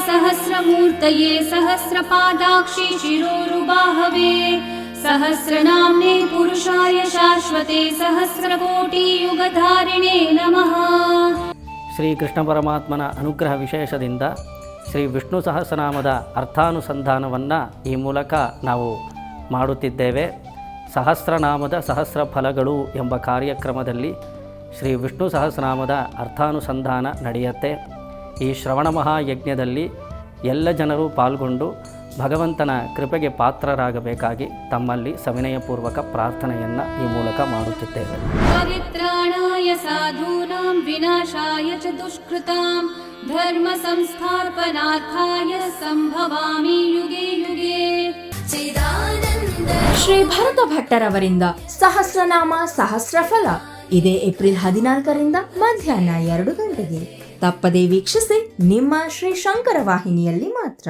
सहस्रमूर्तये सहस्रपादाक्षि शिरोरुबाहवे सहस्रनाम्ने पुरुषाय शाश्वते सहस्रकोटियुगधारिणे नमः ಶ್ರೀ ಕೃಷ್ಣ ಪರಮಾತ್ಮನ ಅನುಗ್ರಹ ವಿಶೇಷದಿಂದ ಶ್ರೀ ವಿಷ್ಣು ಸಹಸ್ರನಾಮದ ಅರ್ಥಾನುಸಂಧಾನವನ್ನು ಈ ಮೂಲಕ ನಾವು ಮಾಡುತ್ತಿದ್ದೇವೆ ಸಹಸ್ರನಾಮದ ಸಹಸ್ರ ಫಲಗಳು ಎಂಬ ಕಾರ್ಯಕ್ರಮದಲ್ಲಿ ಶ್ರೀ ವಿಷ್ಣು ಸಹಸ್ರನಾಮದ ಅರ್ಥಾನುಸಂಧಾನ ನಡೆಯುತ್ತೆ ಈ ಶ್ರವಣ ಮಹಾಯಜ್ಞದಲ್ಲಿ ಎಲ್ಲ ಜನರು ಪಾಲ್ಗೊಂಡು ಭಗವಂತನ ಕೃಪೆಗೆ ಪಾತ್ರರಾಗಬೇಕಾಗಿ ತಮ್ಮಲ್ಲಿ ಸವಿನಯಪೂರ್ವಕ ಪ್ರಾರ್ಥನೆಯನ್ನು ಈ ಮೂಲಕ ಮಾಡುತ್ತಿದ್ದೇವೆ. ಪರಿತ್ರಾಣಾಯ ಸಾಧೂನಾಂ ವಿನಾಶಾಯ ಚ ದುಷ್ಕೃತಾಂ ಧರ್ಮ ಸಂಸ್ಥಾಪನಾರ್ಥಾಯ ಸಂಭವಾಮಿ ಯುಗೆ ಯುಗೆ. ಶ್ರೀ ಭರತ ಭಟ್ಟರವರಿಂದ ಸಹಸ್ರನಾಮ ಸಹಸ್ರಫಲ. ಇದೇ ಏಪ್ರಿಲ್ ಹದಿನಾಲ್ಕರಿಂದ ಮಧ್ಯಾಹ್ನ ಎರಡು ಗಂಟೆಗೆ. ತಪ್ಪದೇ ವೀಕ್ಷಿಸಿ ನಿಮ್ಮ ಶ್ರೀ ಶಂಕರ ವಾಹಿನಿಯಲ್ಲಿ ಮಾತ್ರ.